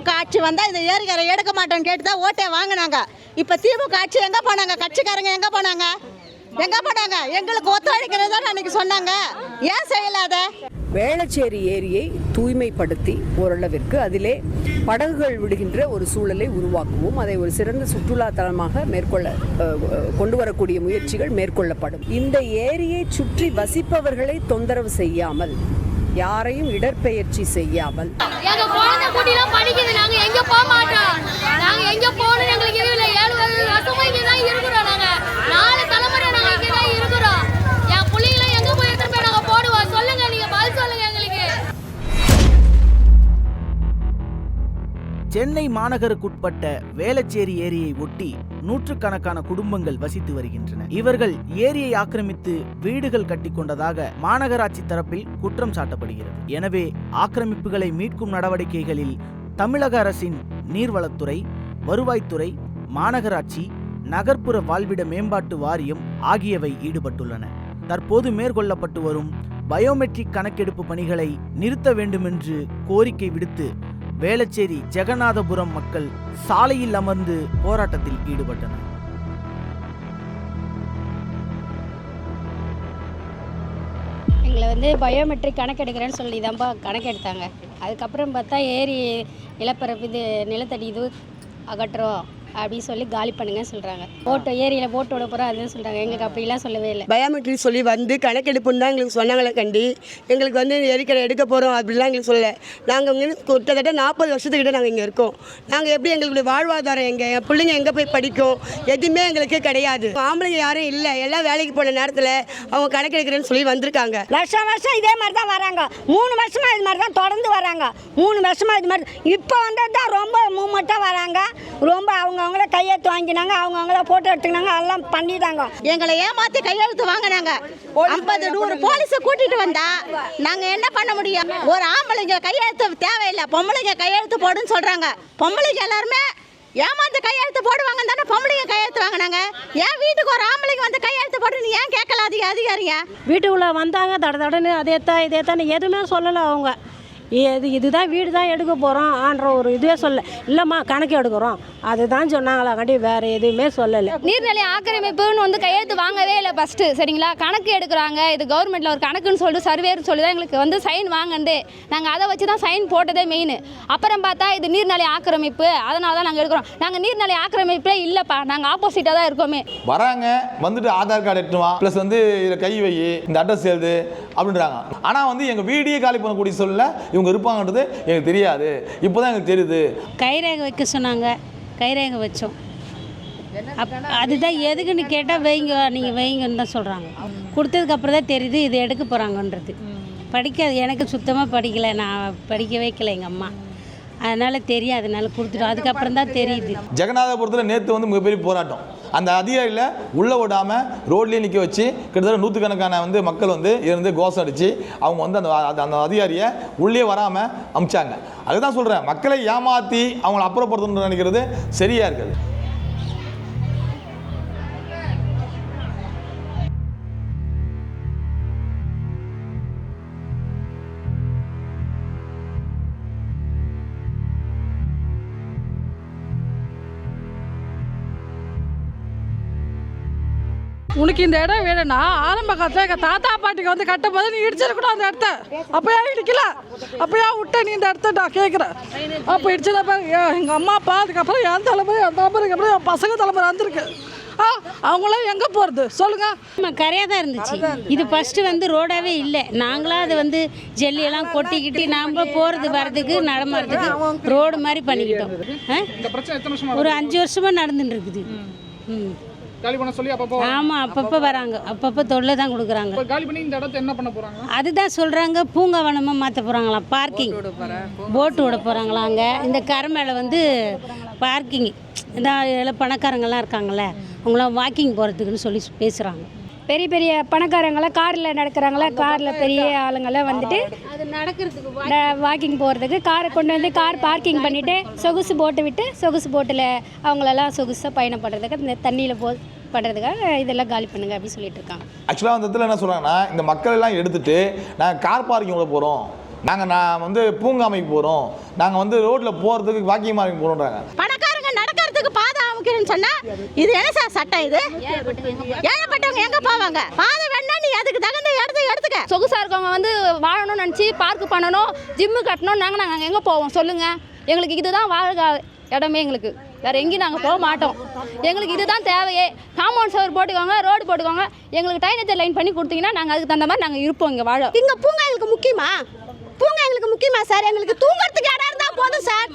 திமுக ஆட்சி வந்தால் இந்த ஏரிக்கரை எடுக்க மாட்டோம்னு கேட்டு தான் ஓட்டே வாங்கினாங்க. இப்போ திமுக ஆட்சி எங்கே போனாங்க? கட்சிக்காரங்க எங்கே போனாங்க? எங்கே போனாங்க? எங்களுக்கு ஒத்துழைக்கிறதா அன்னைக்கு சொன்னாங்க. ஏன் செய்யலாத வேளச்சேரி ஏரியை தூய்மைப்படுத்தி ஓரளவிற்கு அதிலே படகுகள் விடுகின்ற ஒரு சூழலை உருவாக்குவோம். அதை ஒரு சிறந்த சுற்றுலா தலமாக மேற்கொள்ள கொண்டு வரக்கூடிய முயற்சிகள் மேற்கொள்ளப்படும். இந்த ஏரியை சுற்றி வசிப்பவர்களை தொந்தரவு செய்யாமல் யாரையும் இடற்பெயர்ச்சி செய்யாமல். எங்க குழந்தை குட்டிலாம் படிக்குது நாங்க எங்க போக மாட்டோம். நாங்க எங்க போகணும் எங்களுக்கு இது இல்லை. ஏழு வருஷமா இங்க தான் இருக்கிறோம் நாங்க. நாலு தலைமுறை சென்னை மாநகருக்குட்பட்ட வேளச்சேரி ஏரியை ஒட்டி நூற்றுக்கணக்கான குடும்பங்கள் வசித்து வருகின்றன. இவர்கள் ஏரியை ஆக்கிரமித்து வீடுகள் கட்டிக்கொண்டதாக மாநகராட்சி தரப்பில் குற்றம் சாட்டப்படுகிறது. எனவே ஆக்கிரமிப்புகளை மீட்கும் நடவடிக்கைகளில் தமிழக அரசின் நீர்வளத்துறை வருவாய்த்துறை மாநகராட்சி நகர்ப்புற வாழ்விட மேம்பாட்டு வாரியம் ஆகியவை ஈடுபட்டுள்ளன. தற்போது மேற்கொள்ளப்பட்டு வரும் பயோமெட்ரிக் கணக்கெடுப்பு பணிகளை நிறுத்த வேண்டுமென்று கோரிக்கை விடுத்து வேளச்சேரி ஜெகநாதபுரம் மக்கள் சாலையில் அமர்ந்து போராட்டத்தில் ஈடுபட்டனர். எங்களை வந்து பயோமெட்ரிக் கணக்கெடுக்கிறேன்னு சொல்லி தான்ப்பா கணக்கெடுத்தாங்க. அதுக்கப்புறம் பார்த்தா ஏரி நிலப்பரப்பு இது நிலத்தடி இது அகற்றுறோம் அப்படின்னு சொல்லி காலி பண்ணுங்க சொல்கிறாங்க போட்டோ ஏரியில் போட்டு விட போகிறோம் அதுன்னு சொல்கிறாங்க எங்களுக்கு அப்படிலாம் சொல்லவே இல்லை. பயோமெட்ரிக் சொல்லி வந்து கணக்கெடுப்புன்னு தான் எங்களுக்கு சொன்னாங்களே கண்டி. எங்களுக்கு வந்து எரிக்கடை எடுக்க போகிறோம் அப்படிலாம் எங்களுக்கு சொல்லலை. நாங்கள் இங்கே கிட்டத்தட்ட நாற்பது வருஷத்துக்கிட்ட நாங்கள் இங்கே இருக்கோம். நாங்கள் எப்படி எங்களுடைய வாழ்வாதாரம் எங்கே என் பிள்ளைங்க எங்கே போய் படிக்கும் எதுவுமே எங்களுக்கு கிடையாது. ஆம்பளைங்க யாரும் இல்லை. எல்லாம் வேலைக்கு போன நேரத்தில் அவங்க கணக்கெடுக்கிறேன்னு சொல்லி வந்திருக்காங்க. வருஷம் வருஷம் இதே மாதிரி தான் வராங்க. மூணு வருஷமா இது மாதிரி தான் தொடர்ந்து வராங்க. மூணு வருஷமா இது மாதிரி இப்போ வந்தது தான் ரொம்ப மூமெண்ட்டாக வராங்க. ரொம்ப அவங்கவுங்கள கையெழுத்து வாங்கினாங்க அவங்கவுங்கள ஃபோட்டோ எடுத்துக்கினாங்க எல்லாம் பண்ணிட்டாங்க. எங்களை ஏமாத்தி கையெழுத்து வாங்கினாங்க. ஐம்பது நூறு போலீஸை கூட்டிட்டு வந்தா நாங்க என்ன பண்ண முடியும்? ஒரு ஆம்பளைங்க கையெழுத்து தேவையில்லை பொம்பளைங்க கையெழுத்து போடுன்னு சொல்றாங்க. பொம்பளைங்க எல்லாருமே ஏமாந்து கையெழுத்து போடுவாங்க தானே பொம்பளைங்க கையெழுத்து வாங்கினாங்க. ஏன் வீட்டுக்கு ஒரு ஆம்பளைங்க வந்து கையெழுத்து போடுன்னு ஏன் கேட்கல அதிக அதிகாரிங்க? வீட்டுக்குள்ளே வந்தாங்க தட தடன்னு அதே தான் இதே தான் எதுவுமே சொல்லலை அவங்க. இது இதுதான் வீடு தான் எடுக்க போகிறோம் ஆன்ற ஒரு இதுவே சொல்ல இல்லைம்மா கணக்கு எடுக்கிறோம். அதுதான் சொன்னாங்களா கண்டி வேறு எதுவுமே சொல்லலை. நீர்நிலை ஆக்கிரமிப்புன்னு வந்து கையெழுத்து வாங்கவே இல்லை ஃபஸ்ட்டு சரிங்களா? கணக்கு எடுக்கிறாங்க. இது கவர்மெண்ட்டில் ஒரு கணக்குன்னு சொல்லிட்டு சர்வேர்னு சொல்லி தான் எங்களுக்கு வந்து சைன் வாங்கண்டே நாங்கள் அதை வச்சு தான் சைன் போட்டதே மெயின் அப்புறம் பார்த்தா இது நீர்நிலை ஆக்கிரமிப்பு. அதனால தான் நாங்கள் எடுக்கிறோம். நாங்கள் நீர்நிலை ஆக்கிரமிப்பே இல்லைப்பா. நாங்கள் ஆப்போசிட்டாக தான் இருக்கோமே. வராங்க வந்துட்டு ஆதார் கார்டு வா. ப்ளஸ் வந்து இதில் கை வை இந்த அட்ரஸ் எழுது அப்படின்றாங்க. ஆனால் வந்து எங்கள் வீடியே காலி பண்ணக்கூடிய சொல்ல இவங்க இருப்பாங்கன்றது எனக்கு தெரியாது. இப்போ தான் எனக்கு தெரியுது. கைரேகை வைக்க சொன்னாங்க. கைரேகை வச்சோம். அப் அதுதான் எதுக்குன்னு கேட்டால் வைங்க நீங்கள் வைங்கன்னு தான் சொல்கிறாங்க கொடுத்ததுக்கு அப்புறம் தான் தெரியுது இது எடுக்க போகிறாங்கன்றது படிக்க எனக்கு சுத்தமாக படிக்கலை நான் படிக்க வைக்கல எங்கள் அம்மா. அதனால் தெரியும் அதனால கொடுத்துட்டோம். அதுக்கப்புறம் தான் தெரியுது. ஜெகநாதபுரத்தில் நேற்று வந்து மிகப்பெரிய போராட்டம். அந்த அதிகாரியில் உள்ளே விடாமல் ரோட்லேயே நிற்க வச்சு கிட்டத்தட்ட நூற்றுக்கணக்கான வந்து மக்கள் வந்து இருந்து கோஷம் அடித்து அவங்க வந்து அந்த அந்த- அந்த அதிகாரியை உள்ளே வராமல் அமிச்சாங்க. அதுதான் சொல்கிறேன் மக்களை ஏமாற்றி அவங்கள அப்புறப்படுத்தணும்னு நினைக்கிறது சரியாக இருக்குது. உனக்கு இந்த இடம் வேணும்னா ஆரம்ப காலத்தில் எங்கள் தாத்தா பாட்டிக்கு வந்து கட்டும் போது நீ இடிச்சிருக்கணும் அந்த இடத்த. அப்போ ஏன் இடிக்கல? அப்போ ஏன் விட்ட நீ இந்த இடத்த நான் கேட்குறேன் அப்போ இடிச்சதப்ப எங்கள் அம்மா அப்பா அதுக்கப்புறம் என் தலைமுறை என் தலைமுறைக்கு அப்புறம் என் பசங்க தலைமுறை வந்திருக்கு. ஆ அவங்களாம் எங்கே போகிறது சொல்லுங்கள் ஆமாம் கரையாக தான் இருந்துச்சு. இது ஃபஸ்ட்டு வந்து ரோடாகவே இல்லை. நாங்களாம் அது வந்து ஜல்லியெல்லாம் கொட்டிக்கிட்டு நாம் போகிறது வர்றதுக்கு நடமாடுறதுக்கு ரோடு மாதிரி பண்ணிக்கிட்டோம்? ஒரு அஞ்சு வருஷமாக நடந்துட்டு இருக்குது. ம். காலி பண்ண சொல்லி அப்பப்போ ஆமாம் அப்பப்போ வராங்க. அப்பப்போ தொல்லை தான் கொடுக்குறாங்க. இப்போ காலி பண்ணி இந்த இடத்த என்ன பண்ண போறாங்க? அதுதான் சொல்கிறாங்க பூங்காவனமாக மாற்ற போகிறாங்களாம் பார்க்கிங் போட்டு விட போகிறாங்களாம் அங்கே? இந்த கரை மேலே வந்து பார்க்கிங் இந்த எல்லாம் பணக்காரங்கெல்லாம் இருக்காங்கள்ல அவங்களாம் வாக்கிங் போகிறதுக்குன்னு சொல்லி பேசுகிறாங்க பெரிய பெரிய பணக்காரங்களாம் காரில் நடக்கிறாங்களா? காரில் பெரிய ஆளுங்கெல்லாம் வந்துட்டு நடக்கிறதுக்கு வாக்கிங் போகிறதுக்கு காரை கொண்டு வந்து கார் பார்க்கிங் பண்ணிவிட்டு சொகுசு போட்டு விட்டு சொகுசு போட்டில் அவங்களெல்லாம் சொகுசாக பயணம் பண்ணுறதுக்கு இந்த தண்ணியில் போ பண்ணுறதுக்காக இதெல்லாம் காலி பண்ணுங்க அப்படின்னு சொல்லிட்டு இருக்காங்க. ஆக்சுவலாக அந்த இடத்துல என்ன சொல்கிறாங்கன்னா இந்த மக்கள் எல்லாம் எடுத்துட்டு நாங்கள் கார் பார்க்கிங் விட போகிறோம் நாங்கள் நான் வந்து பூங்காமைக்கு போகிறோம் நாங்கள் வந்து ரோட்டில் போகிறதுக்கு வாக்கிங் மார்க்கு போகிறோன்றாங்க அமைக்கணும்னு சொன்னா இது என்ன சார் சட்டம் இது? ஏழைப்பட்டவங்க எங்க போவாங்க? பாதை வேணா நீ அதுக்கு தகுந்த இடத்த எடுத்துக்க. சொகுசாக இருக்கவங்க வந்து வாழணும்னு நினச்சி பார்க் பண்ணணும் ஜிம்மு கட்டணும் நாங்கள் நாங்கள் எங்கே போவோம்? சொல்லுங்கள் எங்களுக்கு இதுதான் வாழ்க இடமே எங்களுக்கு. வேறு எங்கேயும் நாங்கள் போக மாட்டோம். எங்களுக்கு இதுதான் தேவையே. காம்பவுண்ட் சவர் போட்டுக்கோங்க ரோடு போட்டுக்கோங்க. எங்களுக்கு டைனேஜர் லைன் பண்ணி கொடுத்தீங்கன்னா நாங்கள் அதுக்கு தகுந்த மாதிரி நாங்கள் இருப்போம் இங்கே வாழ. இங்க பூங்கா எங்களுக்கு முக்கியமா? பூங்கா எங்களுக்கு முக்கியமா சார்? எங்களுக்கு தூங்குறதுக்கு இடம் போதும் சார்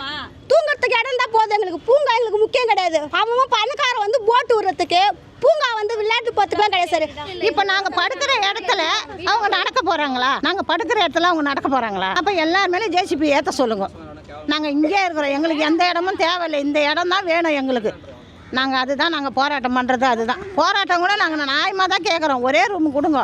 தூங்குறதுக்கு இடம் இருந்தா போதும். எங்களுக்கு பூங்கா எங்களுக்கு முக்கியம் கிடையாது. அவன் பணக்காரன் வந்து போட்டு விடுறதுக்கு பூங்கா வந்து விளையாட்டு போறதுக்குலாம் கிடையாது சார் இப்போ நாங்க படுக்கிற இடத்துல அவங்க நடக்க போறாங்களா? நாங்க படுக்கிற இடத்துல அவங்க நடக்க போறாங்களா? அப்ப எல்லார் மேலே ஜேசிபி ஏத்த சொல்லுங்க. நாங்க இங்கே இருக்கிறோம். எங்களுக்கு எந்த இடமும் தேவையில்லை. இந்த இடம் தான் வேணும் எங்களுக்கு. நாங்கள் அதுதான் நாங்கள் போராட்டம் பண்ணுறது அதுதான். போராட்டம் கூட நாங்கள் நியாயமாக தான் கேட்குறோம் ஒரே ரூம் கொடுங்க.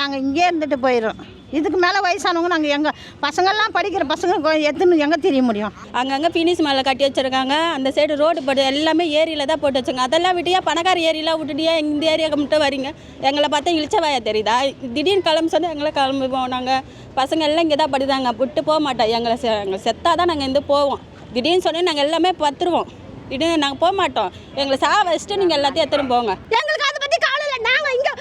நாங்கள் இங்கே இருந்துட்டு போயிடுறோம். இதுக்கு மேலே வயசானவங்க நாங்கள் எங்கள் பசங்கள்லாம் படிக்கிற பசங்க எத்தனை எங்கே தெரிய முடியும்? அங்கங்கே பினிஸ் மேலே கட்டி வச்சிருக்காங்க. அந்த சைடு ரோடு போட்டு எல்லாமே ஏரியில் தான் போட்டு வச்சுருங்க அதெல்லாம் விட்டியா பணக்கார ஏரியெலாம் விட்டுட்டியா இந்த ஏரியாவுக்கு மட்டும் வரீங்க? எங்களை பார்த்தா இழிச்சவாயா தெரியுதா? திடீர்னு கிளம்பு சொன்னால் எங்களை கிளம்புவோம் நாங்கள் பசங்க எல்லாம் இங்கே தான் படிதாங்க விட்டு போக மாட்டோம். எங்களை எங்களை செத்தா தான் நாங்கள் இருந்து போவோம். திடீர்னு சொன்னால் நாங்கள் எல்லாமே பத்துருவோம். திடீர்னு நாங்கள் போக மாட்டோம். எங்களை சா வச்சுட்டு நீங்கள் எல்லாத்தையும் எடுத்துன்னு போங்க. எங்களுக்கு அதை பற்றி கவலை இல்லை. நாங்கள் இங்கே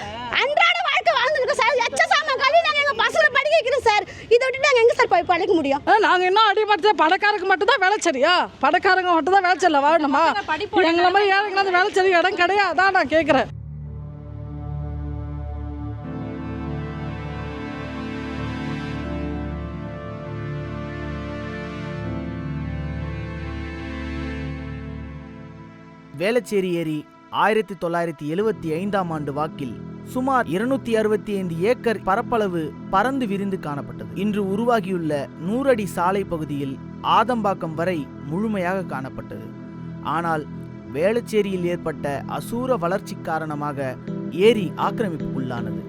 அன்றாட வாழ்க்கை வாழ்ந்துருக்கோம் சார். எச்ச சாமான் கல்வி நாங்கள் எங்கள் பசங்களை படிக்க வைக்கிறோம் சார் இதை விட்டு நாங்கள் எங்கே சார் போய் படிக்க முடியும்? நாங்கள் இன்னும் அடிமட்டத்தில் பணக்காரங்க மட்டும் தான் வேலை சரியா? பணக்காரங்க மட்டும் தான் வேலை சரியில்ல வாழணுமா? எங்களை மாதிரி ஏழைங்க அந்த வேலை சரி இடம் கிடையாது? அதான் நான் கேட்குறேன் வேளச்சேரி ஏரி ஆயிரத்தி தொள்ளாயிரத்தி எழுவத்தி ஐந்தாம் ஆண்டு வாக்கில் சுமார் இருநூத்தி அறுபத்தி ஐந்து ஏக்கர் பரப்பளவு பறந்து விரிந்து காணப்பட்டது. இன்று உருவாகியுள்ள நூறடி சாலை பகுதியில் ஆதம்பாக்கம் வரை முழுமையாக காணப்பட்டது. ஆனால் வேளச்சேரியில் ஏற்பட்ட அசூர வளர்ச்சி காரணமாக ஏரி ஆக்கிரமிப்புக்குள்ளானது.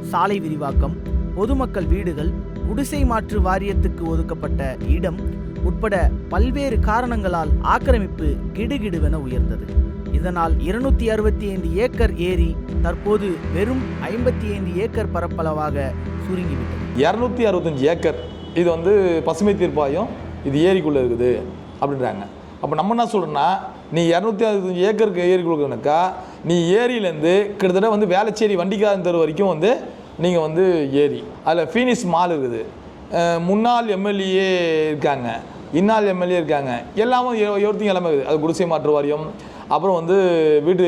சாலை விரிவாக்கம் பொதுமக்கள் வீடுகள் குடிசை மாற்று வாரியத்துக்கு ஒதுக்கப்பட்ட இடம் உட்பட பல்வேறு காரணங்களால் ஆக்கிரமிப்பு கிடுகிடுவென உயர்ந்தது. இதனால் இருநூத்தி அறுபத்தி ஐந்து ஏக்கர் ஏரி தற்போது வெறும் ஐம்பத்தி ஐந்து ஏக்கர் பரப்பளவாக சுருங்கிவிட்டது. இரநூத்தி அறுபத்தஞ்சு ஏக்கர். இது வந்து பசுமை தீர்ப்பாயம். இது ஏரிக்குள்ளே இருக்குது அப்படின்றாங்க. அப்போ நம்ம என்ன சொல்கிறோன்னா நீ இரநூத்தி அறுபத்தஞ்சு ஏக்கருக்கு ஏரிக்குள்ளக்கா நீ ஏரியிலேருந்து கிட்டத்தட்ட வந்து வேளச்சேரி வண்டிக்காரன் தெரு வரைக்கும் வந்து நீங்கள் வந்து ஏரி. அதில் ஃபீனிஸ் மால் இருக்குது. முன்னாள் எம்எல்ஏ இருக்காங்க. இன்னால் எம்எல்ஏ இருக்காங்க. எல்லாமே ஒருத்தையும் எல்லாமே இருக்குது. அது குடிசை மாற்று வாரியம் அப்புறம் வந்து வீட்டு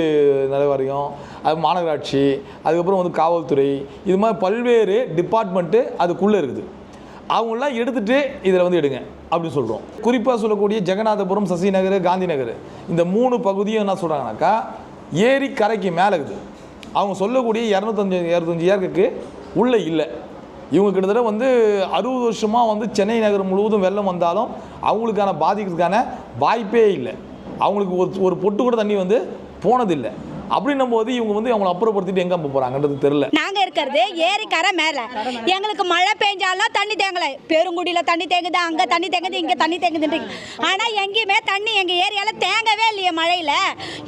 நல வாரியம் அது மாநகராட்சி அதுக்கப்புறம் வந்து காவல்துறை இது மாதிரி பல்வேறு டிபார்ட்மெண்ட்டு அதுக்குள்ளே இருக்குது. அவங்களாம் எடுத்துகிட்டு இதில் வந்து எடுங்க அப்படின்னு சொல்கிறோம் குறிப்பாக சொல்லக்கூடிய ஜெகநாதபுரம் சசிநகர் காந்தி நகர் இந்த மூணு பகுதியும் என்ன சொல்கிறாங்கனாக்கா ஏரி கரைக்கு மேலே இருக்குது. அவங்க சொல்லக்கூடிய இரநூத்தஞ்சு இரநூத்தஞ்சு ஏக்கருக்கு உள்ளே இல்லை. இவங்க கிட்டத்தட்ட வந்து அறுபது வருஷமாக வந்து சென்னை நகர் முழுவதும் வெள்ளம் வந்தாலும் அவங்களுக்கான பாதிக்கிறதுக்கான வாய்ப்பே இல்லை. அவங்களுக்கு ஒரு ஒரு பொட்டு கூட தண்ணி வந்து போனதில்லை. அப்படின்னும் போது இவங்க வந்து அவங்கள அப்புறப்படுத்திட்டு எங்கே போகிறாங்கன்றது தெரில நாங்கள் இருக்கிறது ஏரிக்கரை மேலே. எங்களுக்கு மழை பெஞ்சாலும் தண்ணி தேங்கலை. பெருங்குடியில் தண்ணி தேங்குது அங்கே தண்ணி தேங்குது இங்கே தண்ணி தேங்குதுன்றீங்க ஆனால் எங்கேயுமே தண்ணி எங்கள் ஏரியாவில் தேங்கவே இல்லையே மழையில்.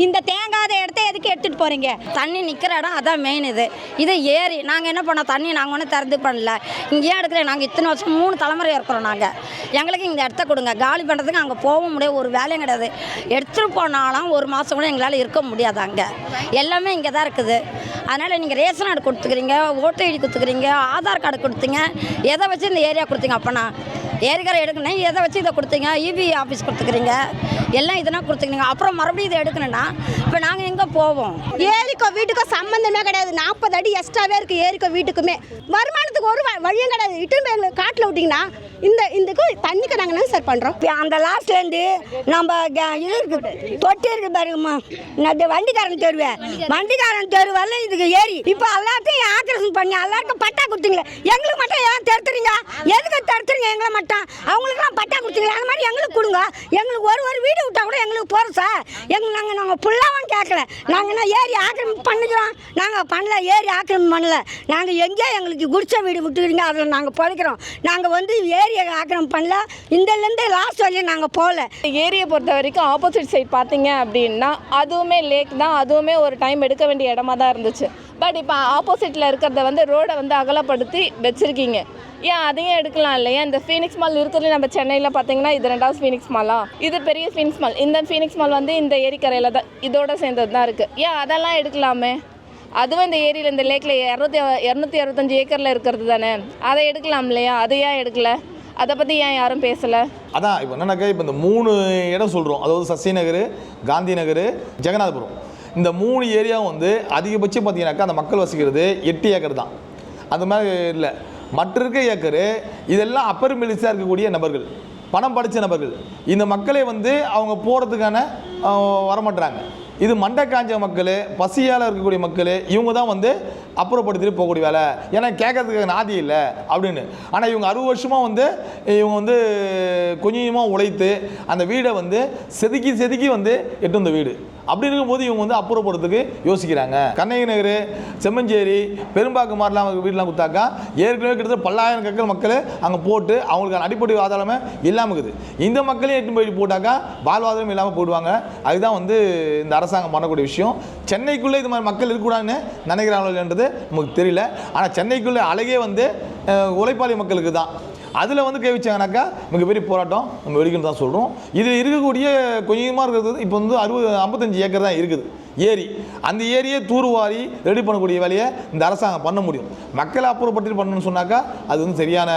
இந்த தேங்காத இடத்த எதுக்கு எடுத்துகிட்டு போகிறீங்க தண்ணி நிற்கிற இடம் அதான் மெயின் இது. இது ஏரி. நாங்கள் என்ன பண்ணோம்? தண்ணி நாங்கள் ஒன்றும் திறந்து பண்ணல. இங்கேயே எடுக்கல. நாங்கள் இத்தனை வருஷம் மூணு தலைமுறை இருக்கிறோம் நாங்கள் எங்களுக்கு இந்த இடத்த கொடுங்க. காலி பண்ணுறதுக்கு அங்கே போக முடியாது ஒரு வேலையும் கிடையாது. எடுத்துகிட்டு போனாலும் ஒரு மாதம் கூட எங்களால் இருக்க முடியாது அங்கே. எல்லாமே இங்கே தான் இருக்குது. அதனால் நீங்கள் ரேஷன் கார்டு கொடுத்துக்கிறீங்க ஓட்டு ஐடி கொடுத்துக்கிறீங்க ஆதார் கார்டு கொடுத்தீங்க எதை வச்சு இந்த ஏரியா கொடுத்தீங்க அப்போனா? ஏரிக்காரை எடுக்கணும் எதை வச்சு இதை கொடுத்தீங்க? இபி ஆஃபீஸ் கொடுத்துக்கிறீங்க. எல்லாம் இதெல்லாம் கொடுத்துக்கிறீங்க. அப்புறம் மறுபடியும் இதை எடுக்கணும்னா இப்போ நாங்கள் எங்கே போவோம்? ஏரிக்கோ வீட்டுக்கோ சம்மந்தமே கிடையாது. நாற்பது அடி எக்ஸ்ட்ராவே இருக்குது ஏரிக்கோ வீட்டுக்குமே. வருமானத்துக்கு ஒரு வழியும் கிடையாது. இட்டு காட்டில் விட்டிங்கன்னா இந்த இதுக்கு தண்ணிக்கு நாங்கள் என்ன சார் பண்ணுறோம் அந்த லாஸ்ட்லேருந்து நம்ம இது இருக்குது தொட்டி இருக்குது பாருங்கம்மா. இந்த வண்டிக்காரன் தெருவே வண்டிக்காரன். தெரு வரல இதுக்கு ஏறி இப்போ எல்லாத்தையும் ஆக்கிரசம் பண்ணி எல்லாருக்கும் பட்டா கொடுத்தீங்களே. எங்களுக்கு மட்டும் ஏன் தடுத்துறீங்க எதுக்கு தடுத்துறீங்க எங்களை மட்டும் அவங்களுக்குலாம் பட்டா கொடுத்தீங்களா அந்த மாதிரி எங்களுக்கு கொடுங்க. எங்களுக்கு ஒரு ஒரு வீடு விட்டால் கூட எங்களுக்கு போகிறோம் சார். எங்களுக்கு நாங்கள் நாங்கள் ஃபுல்லாகவும் கேட்கல. நாங்கள் என்ன ஏரி ஆக்கிரமிப்பு பண்ணிக்கிறோம்? நாங்கள் பண்ணல. ஏரி ஆக்கிரமிப்பு பண்ணல. நாங்கள் எங்கேயோ எங்களுக்கு குடிச்ச வீடு விட்டுக்கிறீங்க? அதில் நாங்கள் பிழைக்கிறோம். நாங்கள் வந்து ஏரியை ஆக்கிரமிப்பு பண்ணல. இந்தலேருந்து லாஸ்ட் வரையும் நாங்கள் போகல. ஏரியை பொறுத்த வரைக்கும் ஆப்போசிட் சைட் பார்த்தீங்க அப்படின்னா அதுவுமே லேக் தான். அதுவுமே ஒரு டைம் எடுக்க வேண்டிய இடமா தான் இருந்துச்சு. பட் இப்போ ஆப்போசிட்டில் இருக்கிறத வந்து ரோடை வந்து அகலப்படுத்தி வச்சுருக்கீங்க. ஏன் அதையும் எடுக்கலாம் இல்லையா? இந்த ஃபீனிக்ஸ் மால் இருக்கிறதுல நம்ம சென்னையில் பார்த்தீங்கன்னா இது ரெண்டாவது ஃபீனிக்ஸ் மாலா இது பெரிய ஃபீனிக்ஸ் மால் இந்த ஃபீனிக்ஸ் மால் வந்து இந்த ஏரிக்கரையில் தான் இதோட சேர்ந்தது தான் இருக்குது ஏன் அதெல்லாம் எடுக்கலாமே? அதுவும் இந்த ஏரியில் இந்த லேக்கில் இரநூத்தி இரநூத்தி அறுபத்தஞ்சு ஏக்கரில் இருக்கிறது தானே? அதை எடுக்கலாம் இல்லையா? அதை ஏன் எடுக்கல? அதை பற்றி ஏன் யாரும் பேசலை? அதான் இப்போ என்னன்னாக்கா இப்போ இந்த மூணு இடம் சொல்கிறோம் அதாவது சசி நகர் காந்தி நகர் ஜெகநாதபுரம். இந்த மூணு ஏரியாவும் வந்து அதிகபட்சம் பார்த்தீங்கன்னாக்கா அந்த மக்கள் வசிக்கிறது எட்டு ஏக்கர் தான். அந்த மாதிரி இல்லை. மற்ற இருக்க ஏக்கரு இதெல்லாம் அப்பர் மிலிஸாக இருக்கக்கூடிய நபர்கள் பணம் படித்த நபர்கள். இந்த மக்களை வந்து அவங்க போகிறதுக்கான வரமாட்டுறாங்க இது மண்டை காஞ்ச மக்கள் பசியால் இருக்கக்கூடிய மக்கள் இவங்க தான் வந்து அப்புறப்படுத்திட்டு போகக்கூடிய வேலை. ஏன்னா கேட்கறதுக்கு நாதி இல்லை அப்படின்னு. ஆனால் இவங்க அறுபது வருஷமாக வந்து இவங்க வந்து கொஞ்சமாக உழைத்து அந்த வீடை வந்து செதுக்கி செதுக்கி வந்து எட்டு வந்த வீடு. அப்படி இருக்கும்போது இவங்க வந்து அப்புறப்படுறதுக்கு யோசிக்கிறாங்க. கண்ணகி நகர் செம்மஞ்சேரி பெரும்பாக்கு மாதிரிலாம் வீடெலாம் கொடுத்தாக்கா ஏற்கனவே கிட்டத்தட்ட பல்லாயிரம் கற்கள் மக்கள் அங்கே போட்டு அவங்களுக்கான அடிப்படை ஆதாரமே இல்லாமல் இருக்குது. இந்த மக்களையும் எட்டு போய் போட்டாக்கா வாழ்வாதாரம் இல்லாமல் போயிடுவாங்க. அதுதான் வந்து இந்த அரசாங்கம் பண்ணக்கூடிய விஷயம். சென்னைக்குள்ளே இது மாதிரி மக்கள் இருக்கக்கூடாதுன்னு நினைக்கிறாங்களோன்றது நமக்கு தெரியல. ஆனால் சென்னைக்குள்ளே அழகே வந்து உழைப்பாளி மக்களுக்கு தான். அதில் வந்து கை வச்சாங்கனாக்கா மிகப்பெரிய போராட்டம் நம்ம வெடிக்கணும் தான் சொல்கிறோம் இதில் இருக்கக்கூடிய கொஞ்சமாக இருக்கிறது இப்போ வந்து அறுபது ஐம்பத்தஞ்சு ஏக்கர் தான் இருக்குது. ஏரி. அந்த ஏரியை தூர்வாரி ரெடி பண்ணக்கூடிய வேலையை இந்த அரசாங்கம் பண்ண முடியும். மக்களை அப்புறப்படுத்தி பண்ணணும்னு சொன்னாக்கா அது வந்து சரியான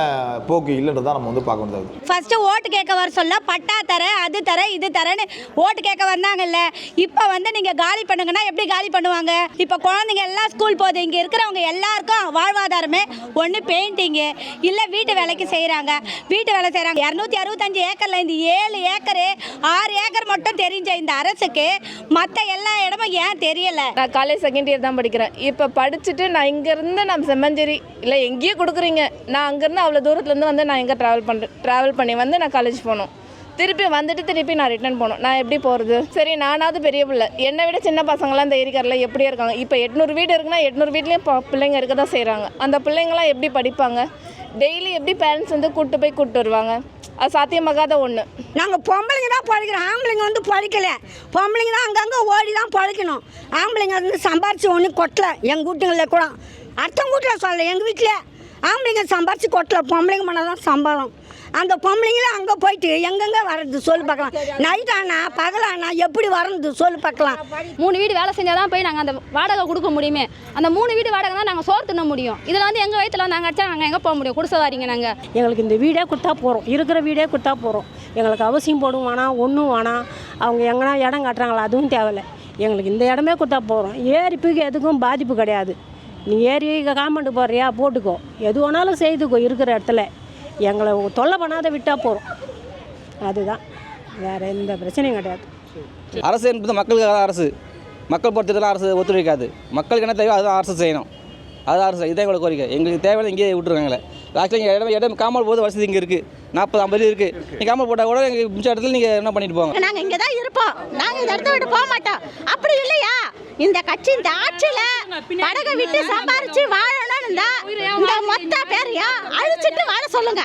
போக்கு இல்லைன்றது தான் நம்ம வந்து பார்க்க முடியாது ஃபர்ஸ்ட் ஓட்டு கேட்க வர சொல்ல பட்டா தர அது தர இது தரேன்னு ஓட்டு கேட்க வந்தாங்கல்ல. இப்போ வந்து நீங்கள் காலி பண்ணுங்கன்னா எப்படி காலி பண்ணுவாங்க? இப்போ குழந்தைங்க எல்லாம் ஸ்கூல் போகுது. இங்கே இருக்கிறவங்க எல்லாருக்கும் வாழ்வாதாரமே ஒன்று பெயிண்டிங்கு இல்லை வீட்டு வேலைக்கு செய்கிறாங்க வீட்டு வேலை செய்கிறாங்க இரநூத்தி அறுபத்தஞ்சு ஏக்கரில் இந்த ஏழு ஏக்கரு ஆறு ஏக்கர் மட்டும் தெரிஞ்ச இந்த அரசுக்கு மற்ற எல்லா இடமும் ஏன் தெரியலை? நான் காலேஜ் செகண்ட் இயர் தான் படிக்கிறேன். இப்போ படிச்சுட்டு நான் இங்கேருந்து நான் செம்மஞ்சேரி இல்லை எங்கேயோ கொடுக்குறீங்க. நான் அங்கேருந்து அவ்வளோ தூரத்துலேருந்து வந்து நான் எங்கே ட்ராவல் பண்ணுறேன் ட்ராவல் பண்ணி வந்து நான் காலேஜ் போகணும். திருப்பி வந்துட்டு திருப்பி நான் ரிட்டர்ன் போகணும். நான் எப்படி போகிறது சரி நானாவது பெரிய பிள்ளை. என்னை விட சின்ன பசங்களாம் இந்த ஏரிக்காரில் எப்படி இருக்காங்க? இப்போ எட்நூறு வீடு இருக்குன்னா எட்நூறு வீட்லேயும் பிள்ளைங்க இருக்க தான் செய்கிறாங்க அந்த பிள்ளைங்களாம் எப்படி படிப்பாங்க? டெய்லி எப்படி பேரண்ட்ஸ் வந்து கூப்பிட்டு போய் கூப்பிட்டு வருவாங்க? அது சாத்தியமாகாத ஒன்று நாங்கள் பொம்பளைங்க தான் பழைக்கிறோம் ஆம்பளைங்க வந்து பழைக்கல பொம்பளைங்க தான் அங்கங்கே ஓடி தான் பழைக்கணும் ஆம்பளைங்க வந்து சம்பாரிச்சு ஒன்றும் கொட்டல. எங்கள் வீட்டுங்களில் கூட. அடுத்தவங்க வீட்டில் சொல்லலை. எங்கள் வீட்டில் ஆம்பளைங்க சம்பாரிச்சு கொட்டல. பொம்பளைங்க பண்ண தான் சம்பளம். அந்த பொம்பளைங்களும் அங்கே போயிட்டு எங்கெங்கே வர்றது? சொல்லி பார்க்கலாம். நைட் ஆனா பகலானா எப்படி வர்றது? சொல்லி பார்க்கலாம். மூணு வீடு வேலை செஞ்சால் தான் போய் நாங்கள் அந்த வாடகை கொடுக்க முடியுமே. அந்த மூணு வீடு வாடகை தான் நாங்கள் சோறு தின்ன முடியும். இதில் வந்து எங்கள் வயிற்றுல நாங்கள் அடிச்சா நாங்கள் எங்கே போக முடியும்? குடிசைதாரிங்க நாங்கள் எங்களுக்கு இந்த வீடே கொடுத்தா போகிறோம் இருக்கிற வீடே கொடுத்தா போகிறோம் எங்களுக்கு அவசியம் போடும் வேணாம் ஒன்றும் வேணாம். அவங்க எங்கன்னா இடம் காட்டுறாங்களா? அதுவும் தேவையில்ல. எங்களுக்கு இந்த இடமே கொடுத்தா போகிறோம் ஏரிப்புக்கு எதுக்கும் பாதிப்பு கிடையாது. நீ ஏரி காம்பவுண்டு போடுறியா? போட்டுக்கோ. எது வேணாலும் செய்துக்கோ இருக்கிற இடத்துல. எங்களை தொல்லை பண்ணாத விட்டால் போகிறோம் அதுதான். வேறு எந்த பிரச்சனையும் கிடையாது. அரசு என்பது மக்களுக்காக தான் அரசு. மக்கள் பொறுத்ததெல்லாம் அரசு ஒத்துழைக்காது. மக்களுக்கு என்ன தேவையோ அதுதான் அரசு செய்யணும். அது அரசு இதான் எங்களோட கோரிக்கை. எங்களுக்கு தேவையான இங்கேயே விட்டுருக்காங்களே ஆக்சுவலி இங்கே இடம் இடம் காமல் போது வசதி இங்கே இருக்குது நாற்பது ஐம்பது இருக்குது நீங்கள் காமல் போட்டால் கூட எங்களுக்கு மிச்ச இடத்துல நீங்கள் என்ன பண்ணிட்டு போங்க. நாங்க இங்க தான் இருப்போம். நாங்க இந்த இடத்த விட்டு போக மாட்டோம். அப்படி இல்லையா? இந்த கட்சி இந்த ஆட்சியில படகை விட்டு சம்பாரிச்சு வாழணும்னு இந்த மொத்த பேரையும் அழிச்சிட்டு வாழ சொல்லுங்க.